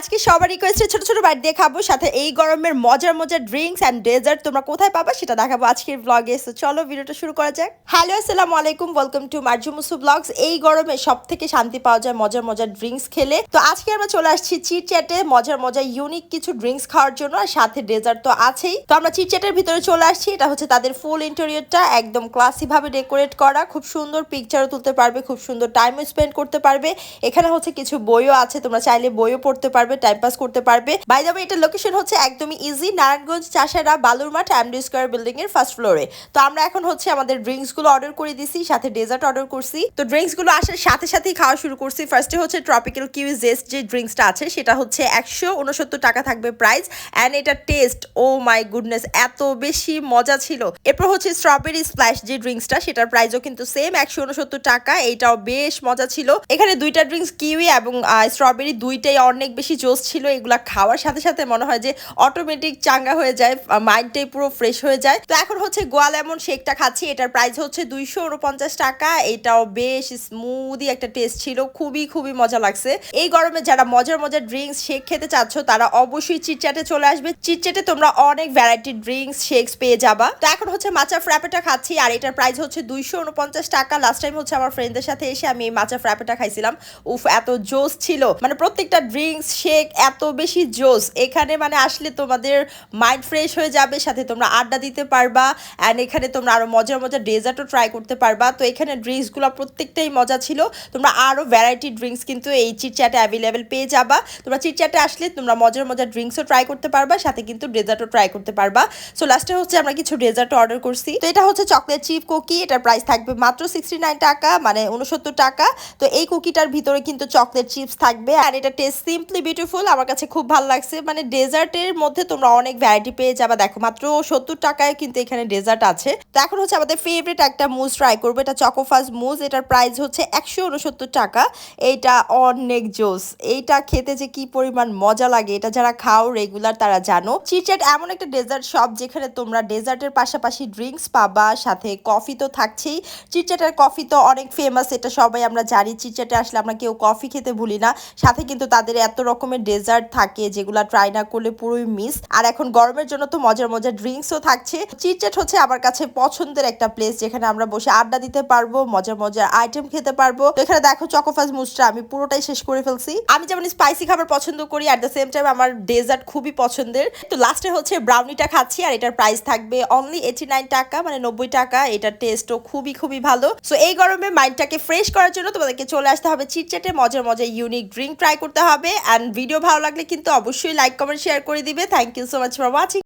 আজকে সবার রিকোয়েস্টে ছোট ছোট বাইট দিয়ে খাব, সাথে এই গরমের মজার মজার ড্রিঙ্কস অ্যান্ড ডেজার্ট তোমরা কোথায় পাবা সেটা দেখাবো আজকের ব্লগে সো চলো ভিডিওটা শুরু করা যাক। হ্যালো আসসালামু আলাইকুম welcome to Marju Musu blogs এই গরমে সব থেকে শান্তি পাওয়া যায় মজার মজার ড্রিঙ্কস খেলে। তো আজকে আমরা চলে আসছি চিট চ্যাটে মজার মজার ইউনিক কিছু ড্রিঙ্কস খাওয়ার জন্য, আর সাথে ডেজার্ট তো আছেই। তো আমরা চিট চ্যাটের ভিতরে চলে আসছি, এটা হচ্ছে তাদের ফুল ইন্টেরিয়রটা একদম ক্লাসি ভাবে ডেকোরেট করা। খুব সুন্দর পিকচারও তুলতে পারবে, খুব সুন্দর টাইমও স্পেন্ড করতে পারবে। এখানে হচ্ছে কিছু বইও আছে, তোমরা চাইলে বইও পড়তে পারবে। টাইম পাস করতে পারবে। বাই দ্য এটা লোকেশন হচ্ছে একদমই easy Narayanganj, Chashara Balurmath AMD square building এর ফার্স্ট ফ্লোরে তো আমরা এখন হচ্ছে আমাদের ড্রিঙ্কসগুলো অর্ডার করে দিছি, সাথে ডেজার্ট অর্ডার করছি। তো ড্রিঙ্কসগুলো আসার সাথে সাথেই খাওয়া শুরু করছি। ফার্স্টে হচ্ছে ট্রপিক্যাল কিউই জেস্ট যে ড্রিঙ্কসটা আছে, সেটা হচ্ছে একশো উনসত্তর টাকা থাকবে প্রাইস অ্যান্ড এটা টেস্ট ও মাই গুডনেস এত বেশি মজা ছিল। এরপর হচ্ছে স্ট্রবেরি স্প্ল্যাশ যে ড্রিঙ্কসটা সেটার প্রাইসও কিন্তু সেম একশো উনসত্তর টাকা। এটাও বেশ মজা ছিল। এখানে দুইটা ড্রিঙ্কস কিউই এবং স্ট্রবেরি দুইটাই অনেক বেশি জোস ছিল, এগুলা খাওয়ার সাথে সাথে মনে হয় যে অটোমেটিক চাঙ্গা হয়ে যায় মাইন্ডটাই পুরো ফ্রেশ হয়ে যায়। তো এখন হচ্ছে গোয়া লেমন শেকটা খাচ্ছি, এটার প্রাইস হচ্ছে দুইশো উনপঞ্চাশ টাকা। এটাও বেশ স্মুদি একটা টেস্ট ছিল, খুবই খুবই মজা লাগছে। এই গরমে যারা মজার মজার ড্রিঙ্কস শেক খেতে চাচ্ছ, তারা অবশ্যই চিটচ্যাটে চলে আসবে। চিটচ্যাটে তোমরা অনেক ভ্যারাইটি ড্রিঙ্কস শেকস পেয়ে যাবা। তো এখন হচ্ছে মাচা ফ্র্যাপেটা খাচ্ছি, আর এটার প্রাইস হচ্ছে দুইশো উনপঞ্চাশ টাকা। লাস্ট টাইম হচ্ছে আমার ফ্রেন্ডদের সাথে এসে আমি এই মাচা ফ্র্যাপেটা খাইছিলাম। উফ, এত জোস ছিল। মানে প্রত্যেকটা ড্রিঙ্কস শেক এত বেশি জোস। এখানে মানে আসলে তোমাদের মাইন্ড ফ্রেশ হয়ে যাবে, সাথে তোমরা আড্ডা দিতে পারবা অ্যান্ড এখানে তোমরা আরও মজার মজার ডেজার্টও ট্রাই করতে পারবা। তো এখানে ড্রিঙ্কসগুলো প্রত্যেকটাই মজা ছিল। তোমরা আরও ভ্যারাইটি ড্রিঙ্কস কিন্তু এই চিটচ্যাটে অ্যাভেলেবেল পেয়ে যাবা। তোমরা চিটচ্যাটে আসলে তোমরা মজার মজার ড্রিঙ্কসও ট্রাই করতে পারবা, সাথে কিন্তু ডেজার্টও ট্রাই করতে পারবা। সো লাস্টে হচ্ছে আমরা কিছু ডেজার্ট অর্ডার করছি। তো এটা হচ্ছে চকলেট চিপ কুকি এটার প্রাইস থাকবে মাত্র সিক্সটি টাকা মানে উনসত্তর টাকা। তো এই কুকিটার ভিতরে কিন্তু চকলেট চিপস থাকবে আর এটা টেস্ট সিম্পলি বিউটিফুল আমার কাছে খুব ভালো লাগছে। মানে ডেজার্টের মধ্যে তোমরা অনেক ভ্যারাইটি পেয়ে যাবা। দেখো মাত্র সত্তর টাকায় কিন্তু এখানে ডেজার্ট আছে। তো এখন হচ্ছে আমাদের ফেভারিট একটা মুজ ট্রাই করব। এটা চকোফাস মুজ এটার প্রাইস হচ্ছে একশো উনসত্তর টাকা। এইটা অনেক জোস। এইটা খেতে যে কি পরিমাণ মজা লাগে, এটা যারা খাও রেগুলার তারা জানো। চিটচ্যাট এমন একটা ডেজার্ট শপ যেখানে তোমরা ডেজার্টের পাশাপাশি ড্রিঙ্কস পাবা, সাথে কফি তো থাকছেই। চিটচ্যাটের কফি তো অনেক ফেমাস এটা সবাই আমরা জানি। চিটচ্যাটে আসলে আমরা কেউ কফি খেতে ভুলি না। সাথে কিন্তু তাদের এত রকমের ডেজার্ট থাকে, যেগুলা ট্রাই না করলে পুরোই মিস আর এখন গরমের জন্য তো মজার মজার ড্রিঙ্কসও থাকছে। চিটচ্যাট হচ্ছে আমার কাছে পছন্দের একটা প্লেস যেখানে আমরা বসে আড্ডা দিতে পারব, মজার মজার আইটেম খেতে পারব। এখানে দেখো চকোফাস মুসটা আমি পুরোটাই শেষ করে ফেলছি। আমি যেমন স্পাইসি খাবার পছন্দ করি অ্যাট দ্য সেম টাইম আমার ডেজার্ট খুবই পছন্দের। তো লাস্টে হচ্ছে ব্রাউনিটা খাচ্ছি, আর এটার প্রাইস থাকবে অনলি এইটি নাইন টাকা মানে নব্বই টাকা। এটার টেস্টও খুবই খুবই ভালো। সো এই গরমে মাইন্ডটাকে ফ্রেশ করার জন্য তোমাদেরকে চলে আসতে হবে চিটচ্যাটে মজার মজার ইউনিক ড্রিঙ্ক ট্রাই করতে হবে। অ্যান্ড ভিডিও ভালো লাগলে কিন্তু অবশ্যই লাইক কমেন্ট শেয়ার করে দিবে। Thank you so much for watching